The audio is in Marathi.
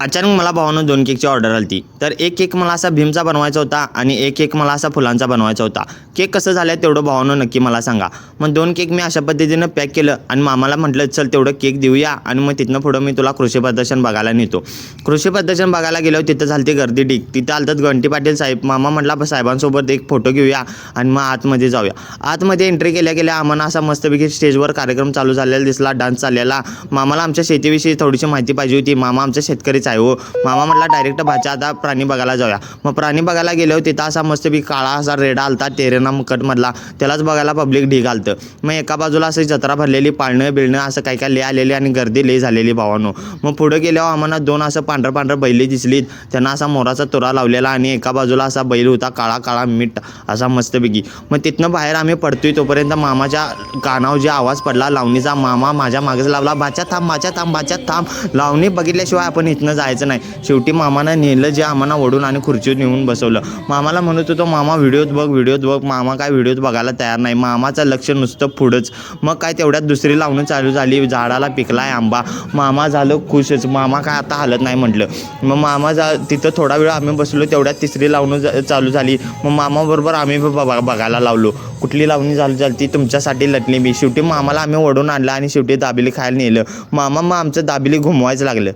अचानक मला भावानं दोन केकची ऑर्डर आली तर एक केक मला असा भीमचा बनवायचा होता आणि एक केक मला असा फुलांचा बनवायचा होता. केक कसं झालं तेवढं भावानं नक्की मला सांगा. मग दोन केक मी अशा पद्धतीनं पॅक केलं आणि मामाला म्हटलं चल तेवढं केक देऊया आणि मग तिथनं पुढं मी तुला कृषी प्रदर्शन बघायला नेतो. कृषी प्रदर्शन बघायला गेलो तिथं झालती गर्दी ढीक तिथं आलतात गंटी पाटील साहेब. मामा म्हटला साहेबांसोबत एक फोटो घेऊया आणि मग आतमध्ये जाऊया. आतमध्ये एंट्री केल्या गेल्या आम्हाला असा मस्तपैकी स्टेजवर कार्यक्रम चालू झालेला दिसला डान्स चाललेला. मामाला आमच्या शेतीविषयी थोडीशी माहिती पाहिजे होती. मामा आमच्या शेतकरीच आहे हो. मामा म्हटला डायरेक्ट भाच्या आता प्राणी बघायला जाऊया. मग प्राणी बघायला गेलो तिथं असा मस्तपैकी काळा असा रेडा आलता तेरेना मुकटमधला त्यालाच बघायला पब्लिक ढीग आलतं. मग एका बाजूला असं जत्रा भरलेली पाळणं बिळणं असं काय काय ले आलेली आणि गर्दी ले झालेली भावानो. मग पुढं गेल्यावर आम्हाला दोन असं पांढरं पांढरं बैली दिसलीत. त्यांना असा मोराचा तुरा लावलेला आणि एका बाजूला असा बैल होता काळा काळा मीठ असा मस्तपैकी मग तिथनं बाहेर आम्ही पडतोय तोपर्यंत मामाच्या कानावर जे आवाज पडला लावणीचा मामा माझ्या मागेच लावला भाच्या थांब माझ्या थांब भाच्या थांब. लावणी बघितल्याशिवाय आपण इथनं जायचं नाही. शेवटी मामानं नेलं जे आम्हाला ओढून आणि खुर्चीवर नेऊन बसवलं. मामाला म्हणत होतो मामा व्हिडिओत बघ व्हिडिओत बघ. मामा काय व्हिडिओत बघायला तयार नाही. मामाचं लक्ष नुसतं पुढंच. मग काय तेवढ्यात दुसरी लावणं चालू झाली. झाडाला पिकलाय आंबा. मामा झालं खुशच. मामा काय आता हालत नाही म्हटलं. मग मामा जा तिथं थोडा वेळ आम्ही बसलो. तेवढ्यात तिसरी लावणं चालू झाली. मग मामाबरोबर आम्ही ब- बघायला लावलो. कुठली लावणी चालू झाली ती तुमच्यासाठी लटली मी. शेवटी मामाला आम्ही ओढून आणलं आणि शेवटी दाबिली खायला नेलं. मामा मग आमचं दाबिली घुमवायचं लागलं.